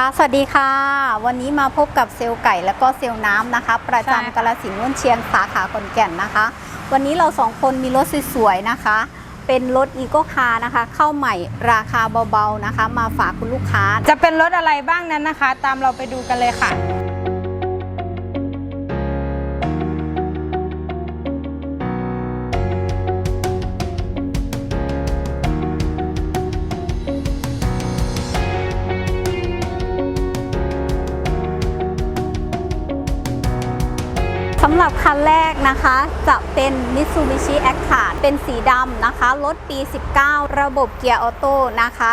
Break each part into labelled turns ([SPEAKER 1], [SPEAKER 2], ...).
[SPEAKER 1] ค่ะ สวัสดีค่ะ วันนี้มาพบกับเซลล์ไก่และก็เซลล์น้ำนะคะ ประ
[SPEAKER 2] ใช่ค่ะ
[SPEAKER 1] จำกาลสินธุ์ม่วนเชียงสาขาขอนแก่นนะคะ วันนี้เราสองคนมีรถสวยๆนะคะ เป็นรถอีโกคาร์นะคะ เข้าใหม่ราคาเบาๆนะคะ มาฝากคุณลูกค้า
[SPEAKER 2] จะเป็นรถอะไรบ้างนั้นนะคะ ตามเราไปดูกันเลยค่ะำ
[SPEAKER 1] หรับคันแรกนะคะ จะเป็น Mitsubishi a c t a r เป็นสีดำนะคะ รถปี 19 ระบบเกียร์ออโต้นะคะ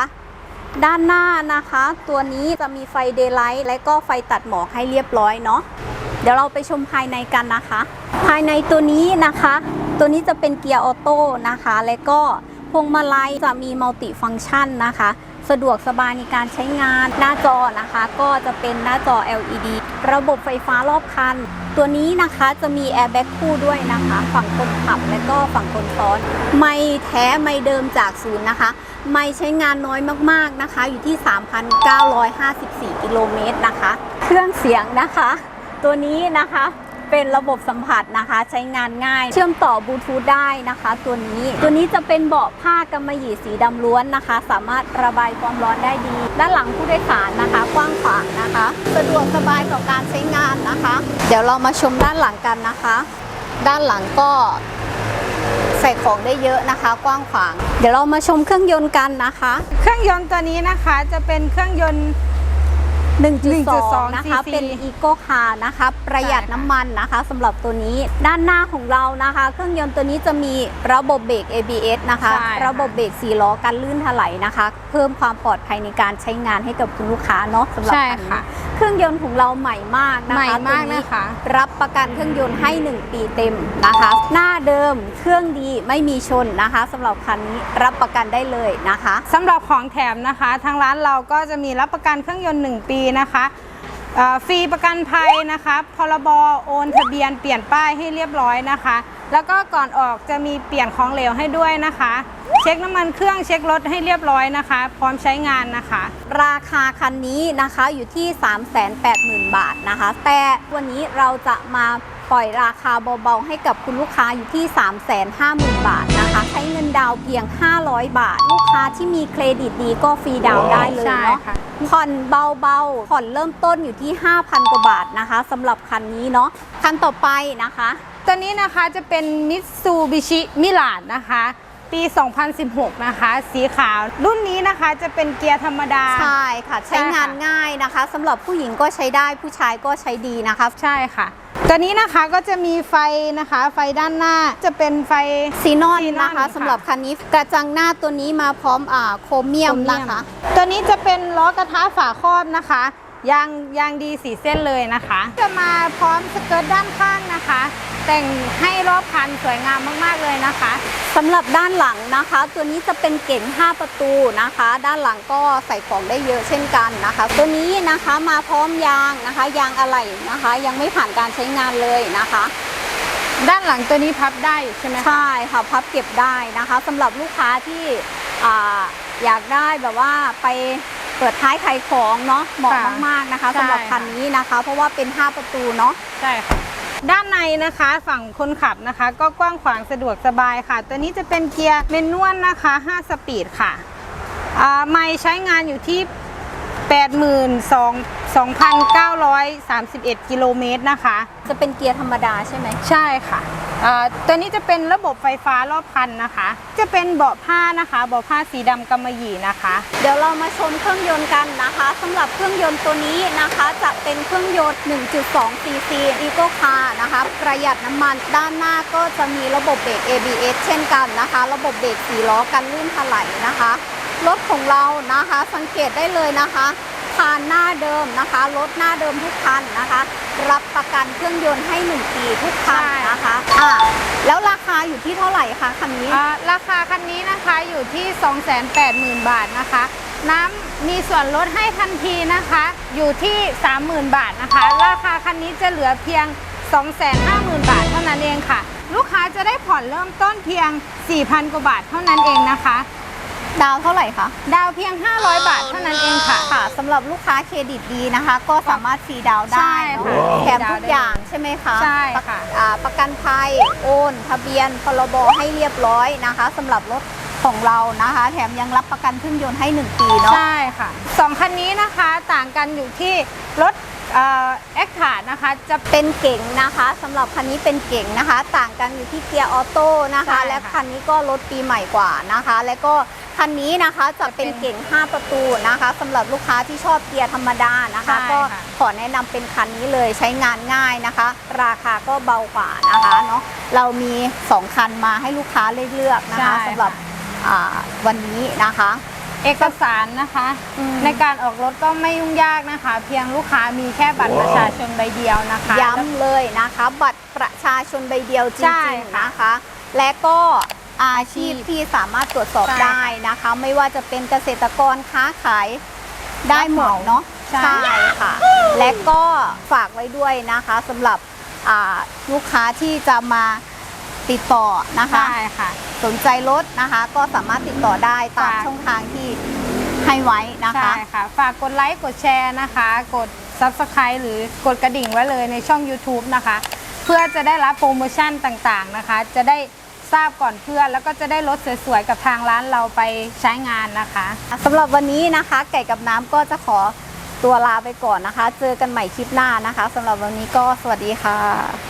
[SPEAKER 1] ด้านหน้านะคะ ตัวนี้จะมีไฟเดย์ไลท์และก็ไฟตัดหมอกให้เรียบร้อยเนาะเดี๋ยวเราไปชมภายในกันนะคะ ภายในตัวนี้นะคะ ตัวนี้จะเป็นเกียร์ออโต้นะคะ และก็พวงมาลัยจะมีมัลติฟัง c t ชันนะคะ สะดวกสบายในการใช้งานหน้าจอนะคะ ก็จะเป็นหน้าจอ LED ระบบไฟฟ้ารอบคัน ตัวนี้นะคะจะมีแอร์แบ็กคู่ด้วยนะคะ ฝั่งคนขับและก็ฝั่งคนซ้อน ไม่แท้ไม่เดิมจากศูนย์นะคะ ไม่ใช้งานน้อยมากๆนะคะ อยู่ที่ 3,954 กิโลเมตรนะคะ เครื่องเสียงนะคะ ตัวนี้นะคะ เป็นระบบสัมผัสนะคะ ใช้งานง่าย เชื่อมต่อบลูทูธได้นะคะ ตัวนี้ ตัวนี้จะเป็นเบาะผ้ากำมะหยี่สีดำล้วนนะคะ สามารถระบายความร้อนได้ดี ด้านหลังผู้โดยสารนะคะ กว้างขวางนะคะ สะดวกสบายต่อการใช้งานนะคะ เดี๋ยวเรามาชมด้านหลังกันนะคะ ด้านหลังก็ใส่ของได้เยอะนะคะ กว้างขวาง เดี๋ยวเรามาชมเครื่องยนต์กันนะคะ
[SPEAKER 2] เครื่องยนต์ตัวนี้นะคะจะเป็นเครื่องยนต์
[SPEAKER 1] 1.2นะคะ
[SPEAKER 2] cc
[SPEAKER 1] เป็น Eco Car นะคะ ประหยัด
[SPEAKER 2] ใช่ค่ะ
[SPEAKER 1] น้ำมันนะคะสำหรับตัวนี้ด้านหน้าของเรานะคะ เครื่องยนต์ตัวนี้จะมีระบบเบรก ABS นะคะ
[SPEAKER 2] ใช่ค่ะ
[SPEAKER 1] ระบบเบรก4ล้อกันลื่นถลายนะคะ เพิ่มความปลอดภัยในการใช้งานให้กับคุณลูกค้าเนาะสำหรับ
[SPEAKER 2] ใช่
[SPEAKER 1] คันนี้
[SPEAKER 2] ค่ะ
[SPEAKER 1] เครื่องยนต์ของเราใหม่มากนะคะ
[SPEAKER 2] ใหม่มาก
[SPEAKER 1] ตัวนี้
[SPEAKER 2] นะคะ
[SPEAKER 1] รับประกันเครื่องยนต์ให้ 1 ปีเต็มนะคะ หน้าเดิมเครื่องดีไม่มีชนนะคะสำหรับคันนี้รับประกันได้เลยนะคะ
[SPEAKER 2] สำหรับของแถมนะคะ ทางร้านเราก็จะมีรับประกันเครื่องยนต์ 1 ปีนะคะฟรีประกันภัยนะคะพรบโอนทะเบียนเปลี่ยนป้ายให้เรียบร้อยนะคะ แล้วก็ก่อนออกจะมีเปลี่ยนของเหลวให้ด้วยนะคะ เช็คน้ำมันเครื่องเช็ครถให้เรียบร้อยนะคะ พร้อมใช้งานนะคะ
[SPEAKER 1] ราคาคันนี้นะคะอยู่ที่ 380,000 บาทนะคะ แต่วันนี้เราจะมา ปล่อยราคาเบาๆ ให้กับคุณลูกค้าอยู่ที่ 350,000 บาทนะคะ ใช้เงินดาวน์เพียง 500 บาท ลูกค้าที่มีเครดิตดีก็ฟรีดาวน์ได้เลย
[SPEAKER 2] ใช่
[SPEAKER 1] เนาะ
[SPEAKER 2] ค่ะ
[SPEAKER 1] ผ่อนเบาๆ ผ่อนเริ่มต้นอยู่ที่ 5,000 กว่าบาทนะคะสำหรับคันนี้เนาะคันต่อไปนะคะ
[SPEAKER 2] ตัวนี้นะคะจะเป็น Mitsubishi Mirage นะคะปี 2016 นะคะ สีขาว รุ่นนี้นะคะจะเป็นเกียร์ธรรมดา
[SPEAKER 1] ใช่ค่ะ ใช้งานง่ายนะคะสำหรับผู้หญิงก็ใช้ได้ผู้ชายก็ใช้ดีนะคะ
[SPEAKER 2] ใช่ค่ะ ตัวนี้นะคะก็จะมีไฟนะคะ ไฟด้านหน้าจะเป็นไฟ
[SPEAKER 1] ซีนอน
[SPEAKER 2] ซีนอน
[SPEAKER 1] นะคะ
[SPEAKER 2] ค่ะ
[SPEAKER 1] สำหรับคันนี้กระจังหน้าตัวนี้มาพร้อมอ่าโครเมียมนะคะ
[SPEAKER 2] ตัวนี้จะเป็นล้อกระทะฝาครอบนะคะ ยางยางดีสีเส้นเลยนะคะ จะมาพร้อมสเกิร์ตด้านข้างนะคะ แต่งให้รอบคันสวยงามมากๆเลยนะคะ
[SPEAKER 1] สำหรับด้านหลังนะคะ ตัวนี้จะเป็นเก๋ง5 ประตูนะคะ ด้านหลังก็ใส่ของได้เยอะเช่นกันนะคะ ตัวนี้นะคะมาพร้อมยางนะคะ ยางอะไหล่นะคะ ยังไม่ผ่านการใช้งานเลยนะคะ
[SPEAKER 2] ด้านหลังตัวนี้พับได้ใช่ไหมคะ
[SPEAKER 1] ใช่ค่ะพับเก็บได้นะคะสำหรับลูกค้าที่อ่าอยากได้แบบว่าไปเปิดท้ายขายของเนาะเหมาะมากๆนะคะสำหรับคันนี้นะคะ เพราะว่าเป็น 5 ประตูเนาะ
[SPEAKER 2] ใช่ค่ะด้านในนะคะฝั่งคนขับนะคะ ก็กว้างขวางสะดวกสบายค่ะ ตัวนี้จะเป็นเกียร์เมนนวลนะคะ 5 สปีดค่ะอ่าไม่ใช้งานอยู่ที่ 82,931 กิโลเมตรนะคะ
[SPEAKER 1] จะเป็นเกียร์ธรรมดาใช่ไหม
[SPEAKER 2] ใช่ค่ะอ่าตัวนี้จะเป็นระบบไฟฟ้ารอบคันนะคะ จะเป็นเบาะผ้านะคะ เบาะผ้าสีดำกำมะหยี่นะคะ
[SPEAKER 1] เดี๋ยวเรามาชมเครื่องยนต์กันนะคะสำหรับเครื่องยนต์ตัวนี้นะคะ จะเป็นเครื่องยนต์ 1.2 cc Eco Car นะคะ ประหยัดน้ำมันด้านหน้าก็จะมีระบบเบรก ABS เช่นกันนะคะ ระบบเบรกสีล้อกันลื่นถลายนะคะ รถของเรานะคะ สังเกตได้เลยนะคะ คานหน้าเดิมนะคะ รถหน้าเดิมทุกคันนะคะ รับประกันเครื่องยนต์ให้1ปีทุกคันนะคะอะแล้วราคาอยู่ที่เท่าไหร่คะคันนี้
[SPEAKER 2] อ่าราคาคันนี้นะคะอยู่ที่ 280,000 บาทนะคะ น้ำมีส่วนลดให้ทันทีนะคะ อยู่ที่ 30,000 บาทนะคะ ราคาคันนี้จะเหลือเพียง 250,000 บาทเท่านั้นเองค่ะ ลูกค้าจะได้ผ่อนเริ่มต้นเพียง 4,000 กว่าบาทเท่านั้นเองนะคะ
[SPEAKER 1] ดาวเท่าไหร่คะ
[SPEAKER 2] ดาวเพียง 500 บาทเท่านั้นเองค่ะ
[SPEAKER 1] ค่ะสำหรับลูกค้าเครดิตดีนะคะ ก็สามารถฟรีดาวน์ได้
[SPEAKER 2] ใช่
[SPEAKER 1] เน
[SPEAKER 2] ค่ะ
[SPEAKER 1] อะแถมทุกอย่างใช่ไหมคะ
[SPEAKER 2] ใช่ค่ะ
[SPEAKER 1] ประอ่าประกันภัยโอน ทะเบียนพรบให้เรียบร้อยนะคะสำหรับรถของเรานะคะ แถมยังรับประกันเครื่องยนต์ให้ 1 ปีเนาะ
[SPEAKER 2] ใช่ค่ะสองคันนี้นะคะต่างกันอยู่ที่รถ แอคทาร์นะคะจะ
[SPEAKER 1] เป็นเก๋งนะคะสำหรับคันนี้เป็นเก๋งนะคะ ต่างกันอยู่ที่เกียร์ออโต้นะคะ
[SPEAKER 2] ใช่ค่ะ
[SPEAKER 1] และคันนี้ก็รถปีใหม่กว่านะคะ และก็คันนี้นะคะจะเป็น
[SPEAKER 2] จะเป็น
[SPEAKER 1] เก๋ง5 ประตูนะคะสำหรับลูกค้าที่ชอบเกียร์ธรรมดานะคะ
[SPEAKER 2] ใช่
[SPEAKER 1] ก็
[SPEAKER 2] ค่ะ
[SPEAKER 1] ขอแนะนำเป็นคันนี้เลยใช้งานง่ายนะคะ ราคาก็เบากว่านะคะเนาะเรามี 2 คันมาให้ลูกค้าเลือกๆนะคะสำหรับอ่าวันนี้นะคะ
[SPEAKER 2] เอกสารนะคะ
[SPEAKER 1] อืม
[SPEAKER 2] ในการออกรถก็ไม่ยุ่งยากนะคะ เพียงลูกค้ามีแค่บัตรประชาชนใบเดียวนะคะ
[SPEAKER 1] ย้ำเลยนะคะ บัตรประชาชนใบเดียวจ
[SPEAKER 2] ใช่
[SPEAKER 1] ริงๆ
[SPEAKER 2] ค่ะ
[SPEAKER 1] นะคะ และก็อาชีพที่สามารถตรวจสอบ
[SPEAKER 2] ใช่
[SPEAKER 1] ได้นะคะ ไม่ว่าจะเป็นเกษตรกรค้าขายได้หมดเนาะ
[SPEAKER 2] ใช่
[SPEAKER 1] ค่ะ และก็ฝากไว้ด้วยนะคะสำหรับอ่าลูกค้าที่จะมา ติดต่อนะคะ
[SPEAKER 2] ใช่ค่ะ
[SPEAKER 1] สนใจรถนะคะ ก็สามารถติดต่อได้ตาม
[SPEAKER 2] ค่ะ
[SPEAKER 1] ช่องทางที่ให้ไว้นะคะ
[SPEAKER 2] ใช่ค่ะ ฝากกดไลค์กดแชร์นะคะ กด Subscribe หรือกดกระดิ่งไว้เลยในช่อง YouTube นะคะ เพื่อจะได้รับโปรโมชั่นต่างๆนะคะ จะได้ทราบก่อนเพื่อนแล้วก็จะได้รถสวยๆกับทางร้านเราไปใช้งานนะคะ
[SPEAKER 1] สำหรับวันนี้นะคะ ไก่กับน้ำก็จะขอตัวลาไปก่อนนะคะ เจอกันใหม่คลิปหน้านะคะสำหรับวันนี้ก็สวัสดีค่ะ